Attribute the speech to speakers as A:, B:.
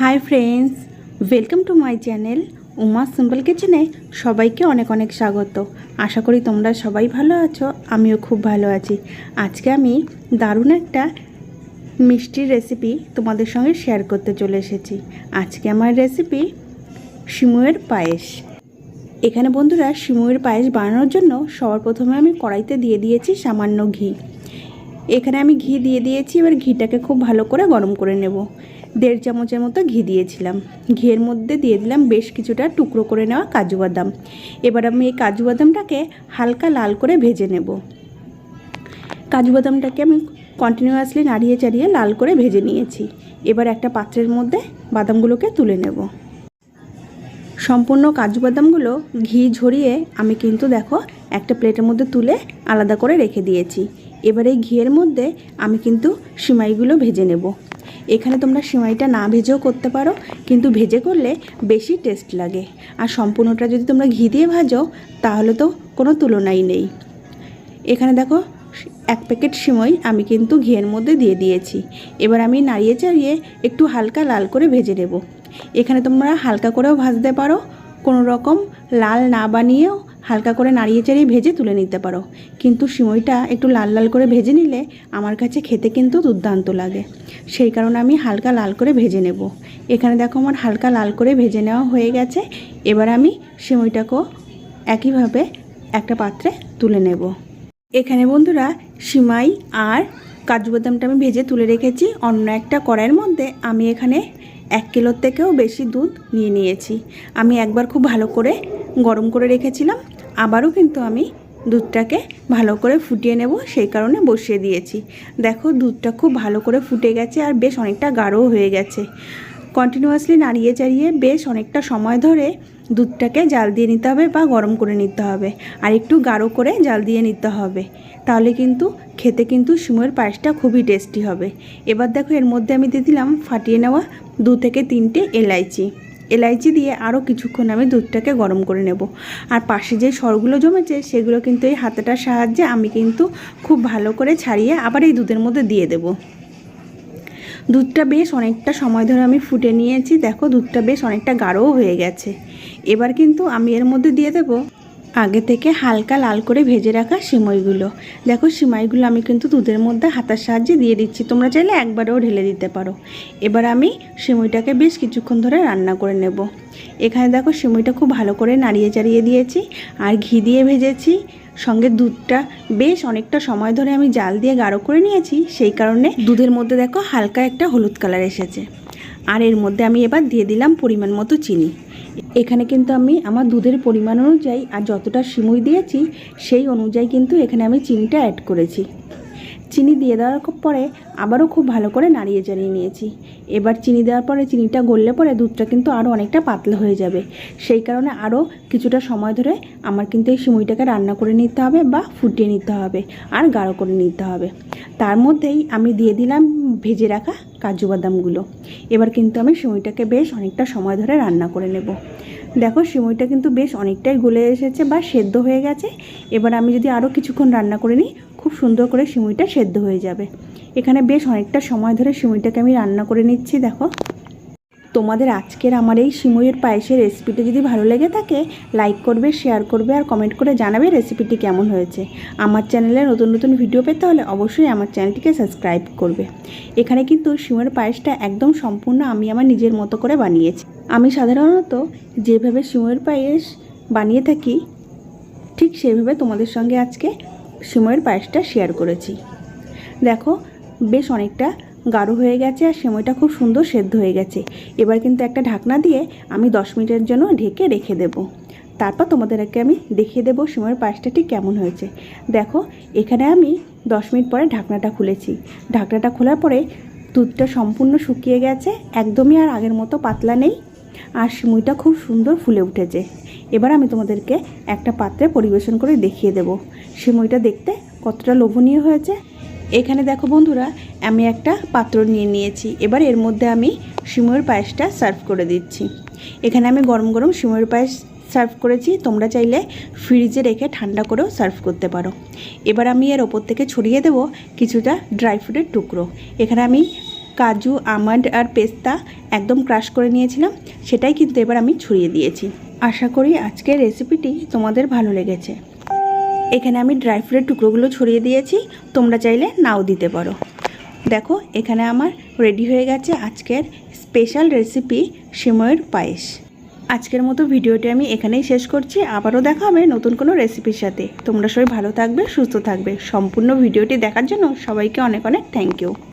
A: Hi friends welcome to my channel Uma simple কিচেনে সবাইকে অনেক অনেক স্বাগত। আশা করি তোমরা সবাই ভালো আছো, আমিও খুব ভালো আছি। আজকে আমি দারুণ একটা মিষ্টির রেসিপি তোমাদের সঙ্গে শেয়ার করতে চলে এসেছি। আজকে আমার রেসিপি শিমুয়ের পায়েস। এখানে বন্ধুরা শিমুয়ের পায়েস বানানোর জন্য সবার প্রথমে আমি কড়াইতে দিয়ে দিয়েছি সামান্য ঘি। এখানে আমি ঘি দিয়ে দিয়েছি, এবার ঘিটাকে খুব ভালো করে গরম করে নেব। দেড় চামচের মতো ঘি দিয়েছিলাম। ঘিয়ের মধ্যে দিয়ে দিলাম বেশ কিছুটা টুকরো করে নেওয়া কাজু বাদাম। এবার আমি এই কাজু বাদামটাকে হালকা লাল করে ভেজে নেব। কাজু বাদামটাকে আমি কন্টিনিউয়াসলি নাড়িয়ে চাড়িয়ে লাল করে ভেজে নিয়েছি। এবার একটা পাত্রের মধ্যে বাদামগুলোকে তুলে নেব। সম্পূর্ণ কাজু বাদামগুলো ঘি ঝরিয়ে আমি কিন্তু দেখো একটা প্লেটের মধ্যে তুলে আলাদা করে রেখে দিয়েছি। এবার এই ঘিয়ের মধ্যে আমি কিন্তু সিমাইগুলো ভেজে নেব। এখানে তোমরা সিমাইটা না ভেজেও করতে পারো, কিন্তু ভেজে করলে বেশি টেস্ট লাগে। আর সম্পূর্ণটা যদি তোমরা ঘি দিয়ে ভাজো, তাহলে তো কোনো তুলনাই নেই। এখানে দেখো, এক প্যাকেট সিমই আমি কিন্তু ঘিয়ের মধ্যে দিয়ে দিয়েছি। এবার আমি নাড়িয়ে চাড়িয়ে একটু হালকা লাল করে ভেজে নেব। এখানে তোমরা হালকা করেও ভাজতে পারো, কোনো রকম লাল না বানিয়েও হালকা করে নাড়িয়ে চাড়িয়ে ভেজে তুলে নিতে পারো। কিন্তু সিমইটা একটু লাল লাল করে ভেজে নিলে আমার কাছে খেতে কিন্তু দুর্দান্ত লাগে। সেই কারণে আমি হালকা লাল করে ভেজে নেব। এখানে দেখো আমার হালকা লাল করে ভেজে নেওয়া হয়ে গেছে। এবার আমি সিমইটাকেও একইভাবে একটা পাত্রে তুলে নেব। এখানে বন্ধুরা সিমাই আর কাজু বাদামটা আমি ভেজে তুলে রেখেছি। অন্য একটা কড়াইয়ের মধ্যে আমি এখানে এক কিলোর থেকেও বেশি দুধ নিয়ে নিয়েছি। আমি একবার খুব ভালো করে গরম করে রেখেছিলাম। আবারও কিন্তু আমি দুধটাকে ভালো করে ফুটিয়ে নেব, সেই কারণে বসিয়ে দিয়েছি। দেখো, দুধটা খুব ভালো করে ফুটে গেছে আর বেশ অনেকটা গাঢ়ও হয়ে গেছে। কন্টিনিউয়াসলি নাড়িয়ে চাড়িয়ে বেশ অনেকটা সময় ধরে দুধটাকে জাল দিয়ে নিতে হবে বা গরম করে নিতে হবে আর একটু গাঢ় করে জাল দিয়ে নিতে হবে। তাহলে কিন্তু খেতে কিন্তু সিমের পায়েসটা খুবই টেস্টি হবে। এবার দেখো, এর মধ্যে আমি দিয়ে দিলাম ফাটিয়ে নেওয়া দু থেকে তিনটে এলাইচি। এলাইচি দিয়ে আরও কিছুক্ষণ আমি দুধটাকে গরম করে নেব। আর পাশে যে সরগুলো জমেছে, সেগুলো কিন্তু এই হাতাটার সাহায্যে আমি কিন্তু খুব ভালো করে ছাড়িয়ে আবার এই দুধের মধ্যে দিয়ে দেবো। দুধটা বেশ অনেকটা সময় ধরে আমি ফুটে নিয়েছি। দেখো, দুধটা বেশ অনেকটা গাঢ়ও হয়ে গেছে। এবার কিন্তু আমি এর মধ্যে দিয়ে দেব আগে থেকে হালকা লাল করে ভেজে রাখা সিমইগুলো। দেখো, সিমাইগুলো আমি কিন্তু দুধের মধ্যে হাতার সাহায্যে দিয়ে দিচ্ছি। তোমরা চাইলে একবারেও ঢেলে দিতে পারো। এবার আমি সিমইটাকে বেশ কিছুক্ষণ ধরে রান্না করে নেব। এখানে দেখো, সিমইটা খুব ভালো করে নাড়িয়ে চাড়িয়ে দিয়েছি আর ঘি দিয়ে ভেজেছি। সঙ্গে দুধটা বেশ অনেকটা সময় ধরে আমি জাল দিয়ে গাঢ় করে নিয়েছি। সেই কারণে দুধের মধ্যে দেখো, হালকা একটা হলুদ কালার এসেছে। আর এর মধ্যে আমি এবার দিয়ে দিলাম পরিমাণ মতো চিনি। এখানে কিন্তু আমি আমার দুধের পরিমাণ অনুযায়ী আর যতটা সিমুই দিয়েছি, সেই অনুযায়ী কিন্তু এখানে আমি চিনিটা অ্যাড করেছি। চিনি দিয়ে দেওয়ার পরে আবারও খুব ভালো করে নাড়িয়ে চাড়িয়ে নিয়েছি। এবার চিনি দেওয়ার পরে চিনিটা গললে পরে দুধটা কিন্তু আরও অনেকটা পাতলা হয়ে যাবে। সেই কারণে আরও কিছুটা সময় ধরে আমার কিন্তু এই সিমুইটাকে রান্না করে নিতে হবে বা ফুটিয়ে নিতে হবে আর গাঢ় করে নিতে হবে। তার মধ্যেই আমি দিয়ে দিলাম ভেজে রাখা কাজু বাদামগুলো। এবার কিন্তু আমি সিমুইটাকে বেশ অনেকটা সময় ধরে রান্না করে নেব। দেখো, সিমইটা কিন্তু বেশ অনেকটাই গলে এসেছে বা সেদ্ধ হয়ে গেছে। এবার আমি যদি আরও কিছুক্ষণ রান্না করে নিই, খুব সুন্দর করে সিমইটা সেদ্ধ হয়ে যাবে। এখানে বেশ অনেকটা সময় ধরে সিমইটাকে আমি রান্না করে নিচ্ছি, দেখো। তোমাদের আজকের আমার এই সিমইয়ের পায়েসের রেসিপিটা যদি ভালো লেগে থাকে লাইক করবে শেয়ার করবে আর কমেন্ট করে জানাবে রেসিপিটি কেমন হয়েছে। আমার চ্যানেলে নতুন নতুন ভিডিও পেতে হলে অবশ্যই আমার চ্যানেলটিকে সাবস্ক্রাইব করবে। এখানে কিন্তু সিমইয়ের পায়েসটা একদম সম্পূর্ণ আমি আমার নিজের মতো করে বানিয়েছি। আমি সাধারণত যেভাবে সিমইয়ের পায়েস বানিয়ে থাকি, ঠিক সেভাবে তোমাদের সঙ্গে আজকে সিমইয়ের পায়েসটা শেয়ার করেছি। দেখো, বেশ অনেকটা গাঢ় হয়ে গেছে আর সময়টা খুব সুন্দর সেদ্ধ হয়ে গেছে। এবার কিন্তু একটা ঢাকনা দিয়ে আমি দশ মিনিটের জন্য ঢেকে রেখে দেবো। তারপর তোমাদেরকে আমি দেখিয়ে দেবো সময়ের পায়েসটা ঠিক কেমন হয়েছে। দেখো, এখানে আমি দশ মিনিট পরে ঢাকনাটা খুলেছি। ঢাকনাটা খোলার পরে দুধটা সম্পূর্ণ শুকিয়ে গেছে, একদমই আর আগের মতো পাতলা নেই আর সিমুইটা খুব সুন্দর ফুলে উঠেছে। এবার আমি তোমাদেরকে একটা পাত্রে পরিবেশন করে দেখিয়ে দেব। সিমুইটা দেখতে কতটা লোভনীয় হয়েছে। এখানে দেখো বন্ধুরা, আমি একটা পাত্র নিয়ে নিয়েছি। এবার এর মধ্যে আমি সিমুইয়ের পায়েসটা সার্ভ করে দিচ্ছি। এখানে আমি গরম গরম সিমুইয়ের পায়েস সার্ভ করেছি। তোমরা চাইলে ফ্রিজে রেখে ঠান্ডা করেও সার্ভ করতে পারো। এবার আমি এর ওপর থেকে ছড়িয়ে দেব কিছুটা ড্রাই ফ্রুটের টুকরো। এখানে আমি কাজু, আমন্ড আর পেস্তা একদম ক্রাশ করে নিয়েছিলাম, সেটাই কিন্তু এবার আমি ছড়িয়ে দিয়েছি। আশা করি আজকের রেসিপিটি তোমাদের ভালো লেগেছে। এখানে আমি ড্রাই ফ্রুটের টুকরোগুলো ছড়িয়ে দিয়েছি, তোমরা চাইলে নাও দিতে পারো। দেখো, এখানে আমার রেডি হয়ে গেছে আজকের স্পেশাল রেসিপি সিময়ের পায়েস। আজকের মতো ভিডিওটি আমি এখানেই শেষ করছি, আবারও দেখা হবে নতুন কোনো রেসিপির সাথে। তোমরা সবাই ভালো থাকবে, সুস্থ থাকবে। সম্পূর্ণ ভিডিওটি দেখার জন্য সবাইকে অনেক অনেক থ্যাংক ইউ